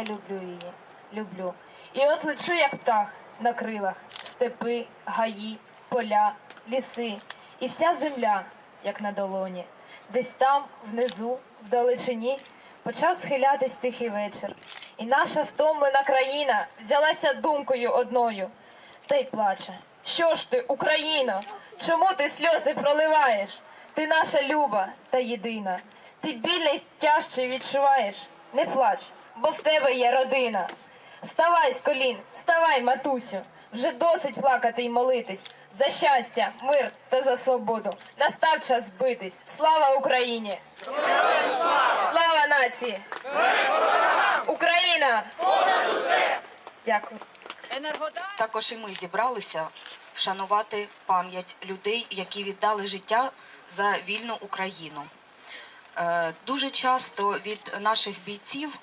я люблю її, люблю. І от лечу, як птах на крилах, степи, гаї, поля, ліси, і вся земля, як на долоні. Десь там, внизу, вдалечині, почав схилятись тихий вечір. І наша втомлена країна взялася думкою одною, та й плаче. Що ж ти, Україно? Чому ти сльози проливаєш? Ти наша люба та єдина. Ти біль тяжче відчуваєш. Не плач, бо в тебе є родина. Вставай з колін, вставай, матусю. Вже досить плакати й молитись. За щастя, мир та за свободу. Настав час битись. Слава Україні! слава! нації! Україна! Дякую. Також і ми зібралися вшанувати пам'ять людей, які віддали життя за вільну Україну. Е, Дуже часто від наших бійців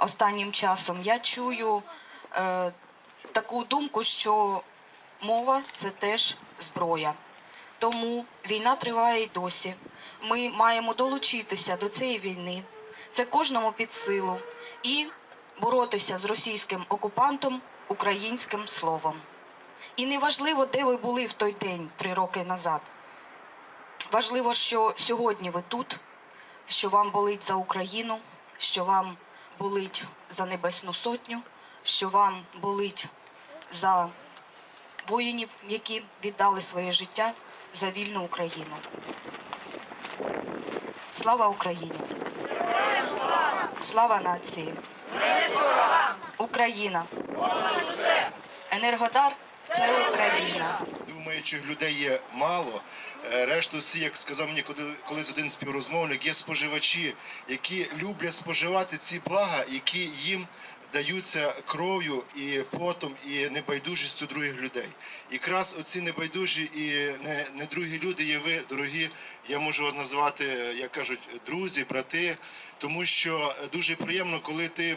останнім часом я чую е, таку думку, що мова це теж зброя. Тому війна триває й досі. Ми маємо долучитися до цієї війни. Це кожному під силу і боротися з російським окупантом українським словом. І не важливо, де ви були в той день, три роки назад. Важливо, що сьогодні ви тут, що вам болить за Україну, що вам болить за Небесну Сотню, що вам болить за воїнів, які віддали своє життя за вільну Україну. Слава Україні! Слава нації! Україна! Енергодар це Україна. Думаючих людей є мало. Е, Решту всі, як сказав мені колись один співрозмовник, є споживачі, які люблять споживати ці блага, які їм даються кров'ю і потом, і небайдужістю других людей. Якраз оці небайдужі і не, не другі люди є ви, дорогі. Я можу вас назвати, як кажуть, друзі, брати, тому що дуже приємно, коли ти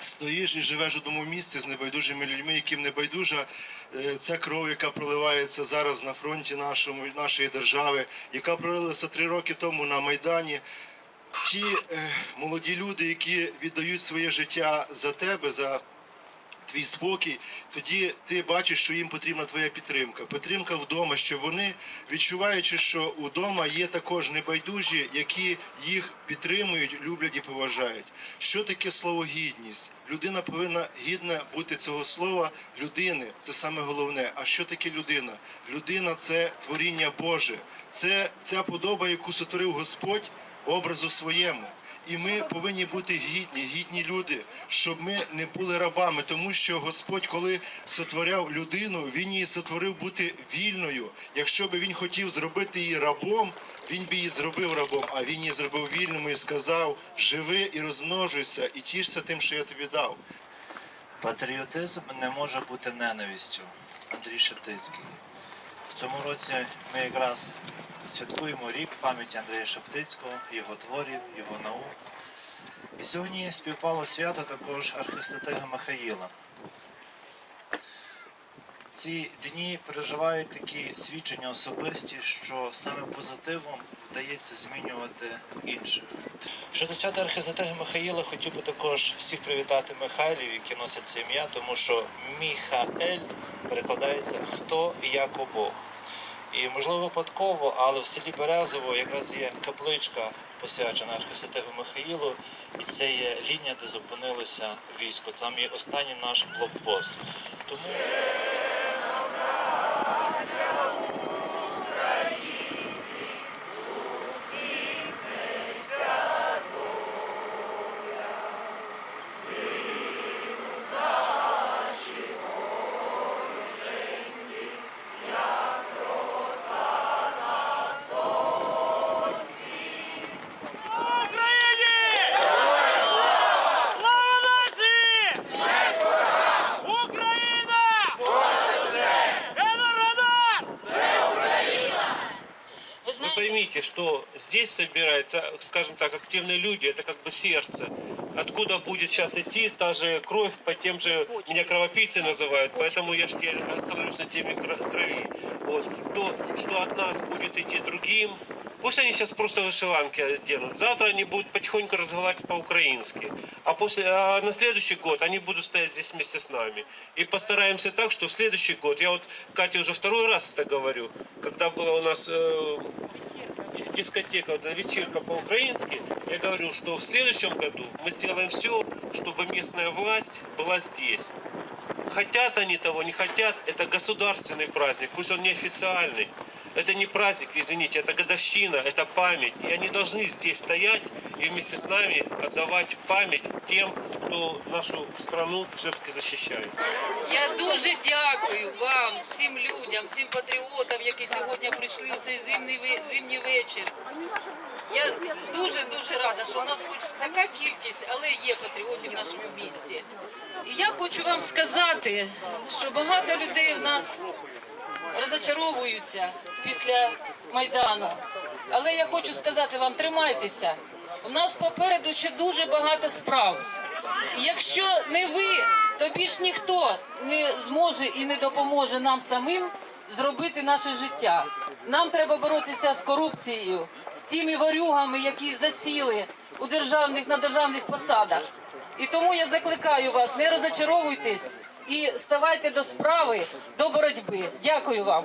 стоїш і живеш у одному місці з небайдужими людьми, яким небайдужа е, ця кров, яка проливається зараз на фронті нашому, нашої держави, яка пролилася три роки тому на Майдані. Ті е, молоді люди, які віддають своє життя за тебе, за твій спокій, тоді ти бачиш, що їм потрібна твоя підтримка. Підтримка вдома, що вони, відчуваючи, що вдома є також небайдужі, які їх підтримують, люблять і поважають. Що таке слово гідність? Людина повинна гідна бути цього слова людини. Це саме головне. А що таке людина? Людина це творіння Боже, це ця подоба, яку сотворив Господь образу своєму. І ми повинні бути гідні, гідні люди, щоб ми не були рабами, тому що Господь, коли сотворяв людину, він її сотворив бути вільною. Якщо би він хотів зробити її рабом, він би її зробив рабом, а він її зробив вільною і сказав: живи і розмножуйся, і тішся тим, що я тобі дав. Патріотизм не може бути ненавистю. Андрій Шептицький. Цьому році ми якраз святкуємо рік пам'яті Андрія Шептицького, його творів, його наук. І сьогодні співпало свято також архистратига Михаїла. Ці дні переживають такі свідчення особисті, що саме позитивом вдається змінювати інших. Щодо свята архистратиги Михаїла, хотів би також всіх привітати Михайлів, які носять це ім'я, тому що Міхаель перекладається хто як Бог. І можливо випадково, але в селі Березово якраз є капличка посвячена Архисвятого Михаїлу, і це є лінія, де зупинилося військо. Там є останній наш блокпост. Тому Поймите, что здесь собираются, скажем так, активные люди, это как бы сердце. Откуда будет сейчас идти та же кровь по тем же, меня кровопийцы называют, поэтому я ж теперь остановлюсь на теме кро- крови. Вот. То, что от нас будет идти другим, пусть они сейчас просто вышиванки оденут. Завтра они будут потихоньку разговаривать по-украински. А, после, а на следующий год они будут стоять здесь вместе с нами. И постараемся так, что в следующий год, я вот Кате уже второй раз это говорю, когда была у нас э, дискотека, вот, вечерка по-украински, я говорю, что в следующем году мы сделаем все, чтобы местная власть была здесь. Хотят они того, не хотят, это государственный праздник, пусть он не официальный. Это не праздник, извините, это годовщина, это память. И они должны здесь стоять и вместе с нами отдавать память тем, кто нашу страну все-таки защищает. Я дуже дякую вам, цим людям, цим патріотам, які сьогодні прийшли в цей зимний ве- зимній вечір. Я дуже дуже рада, що у нас хоч така кількість, але є патріотів в нашому місті. І я хочу вам сказати, що багато людей в нас розочаровуються після Майдану. Але я хочу сказати вам, тримайтеся. У нас попереду ще дуже багато справ. І якщо не ви, то більш ніхто не зможе і не допоможе нам самим зробити наше життя. Нам треба боротися з корупцією, з тими ворюгами, які засіли у державних на державних посадах. І тому я закликаю вас, не розочаровуйтесь і ставайте до справи, до боротьби. Дякую вам.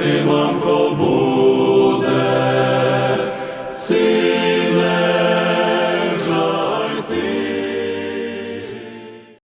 Fatima.